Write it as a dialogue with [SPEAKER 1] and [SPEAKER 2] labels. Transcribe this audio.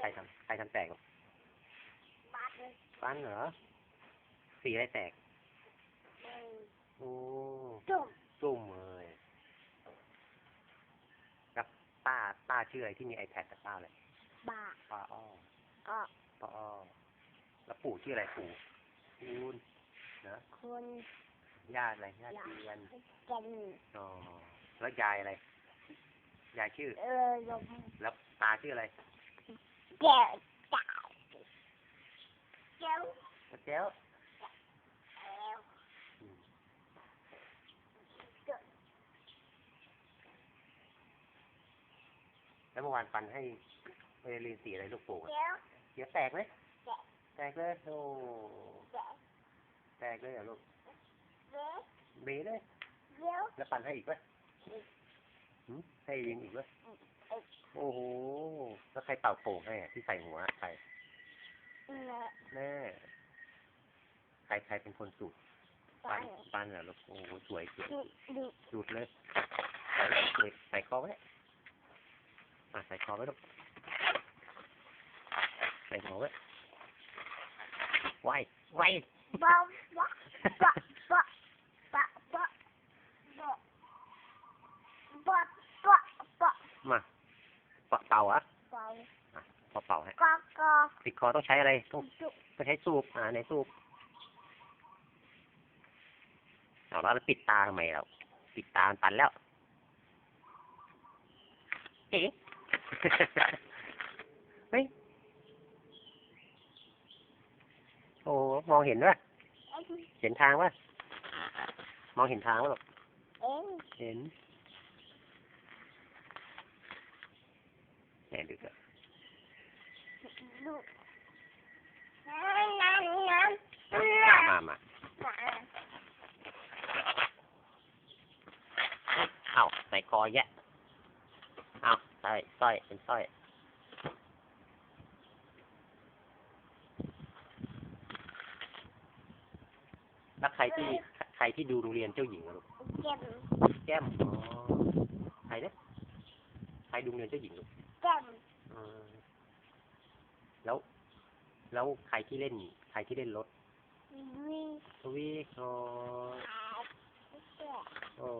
[SPEAKER 1] ใครทำใครทำแตกหรอ
[SPEAKER 2] บัตรเลย
[SPEAKER 1] ปั้นเหรอ สีอะไรแตก
[SPEAKER 2] หนึ่ง
[SPEAKER 1] โอ้
[SPEAKER 2] จุ่ม
[SPEAKER 1] จุ่มเลยกับป้าป้าชื่ออะไรที่มี iPad แต่ป้าอะไร
[SPEAKER 2] บา
[SPEAKER 1] ป้าอ้อ
[SPEAKER 2] ออก
[SPEAKER 1] ป้าอ้อแล้วปู่ชื่ออะไรปู่คูณนะ
[SPEAKER 2] คน
[SPEAKER 1] ญาติอะไรญาติเทียน
[SPEAKER 2] กัน
[SPEAKER 1] อ๋อแล้วยายอะไรยายชื่อ
[SPEAKER 2] เออลม
[SPEAKER 1] แล้วตาชื่ออะไร
[SPEAKER 2] แก้วจ่ายแก้ว
[SPEAKER 1] แล้วแจ้ว
[SPEAKER 2] แก้ว
[SPEAKER 1] อืมแล้วเมื่อวานปันให้ไปเรียนสีอะไรลูกปู่อะ
[SPEAKER 2] แก้ว
[SPEAKER 1] เดี๋ยวแตกไหม
[SPEAKER 2] แตก
[SPEAKER 1] แตกเลยโอ้
[SPEAKER 2] แก้ว
[SPEAKER 1] แตกเลยเหรอลูก
[SPEAKER 2] แก้ว
[SPEAKER 1] เบเลย
[SPEAKER 2] แก้ว
[SPEAKER 1] แล้วปันให้อีกไหมหืมให้ยิงอีกไหม โอ้โห แล้วใครเป่าโป่งให้อะที่ใส่หัวใคร
[SPEAKER 2] เนื้อ
[SPEAKER 1] แม่ใครใครเป็นคนสูบ
[SPEAKER 2] ป
[SPEAKER 1] ปั
[SPEAKER 2] ลาน
[SPEAKER 1] ปันเหรอลูกโอ้โหสวยสวย
[SPEAKER 2] ดุดุ
[SPEAKER 1] ดูดเลยใส่เลยใส่คอไว้อะใส่คอไว้ลูกใส่คอไว้ไว้ไว้
[SPEAKER 2] บ้าบ้าบ้าบ้าบ้าบ้าบ้าบ้าบ้าบ้า
[SPEAKER 1] มาเป่าเป่าอะ
[SPEAKER 2] บ้า
[SPEAKER 1] พอ เป่าฮะ
[SPEAKER 2] ก็ก็
[SPEAKER 1] ติดคอต้องใช้อะไรต้อง
[SPEAKER 2] ดุ
[SPEAKER 1] ต้องใช้สูบอ่าในสูบเอาแล้วปิดตาทำไมเราปิดตามันตันแล้วเอ๊ะเฮ้ยโอ้มองเห็นป่ะ
[SPEAKER 2] เอ็ง
[SPEAKER 1] เห็นทางป่ะมองเห็นทางป่ะลูก
[SPEAKER 2] เอ็ง
[SPEAKER 1] เห็นไหนดูกัน
[SPEAKER 2] ดุน้ำน้ำน้
[SPEAKER 1] มาำมามา
[SPEAKER 2] น้
[SPEAKER 1] เอาใส่คอแยะเอาใส่สร้อยเป็นสร้อยแล้วใครที่ใครที่ดูโรงเรียนเจ้าหญิงอะลูกำ
[SPEAKER 2] เจ็บ
[SPEAKER 1] แก้มอ๋อใครเนี่ยใครดูโรงเรียนเจ้าหญิงลูก
[SPEAKER 2] เจ็บ
[SPEAKER 1] อืม แล้ว แล้วใครที่เล่น ใครที่เล่นรถ
[SPEAKER 2] วี
[SPEAKER 1] ทวีโอ
[SPEAKER 2] ขาเจ็บ
[SPEAKER 1] โอ้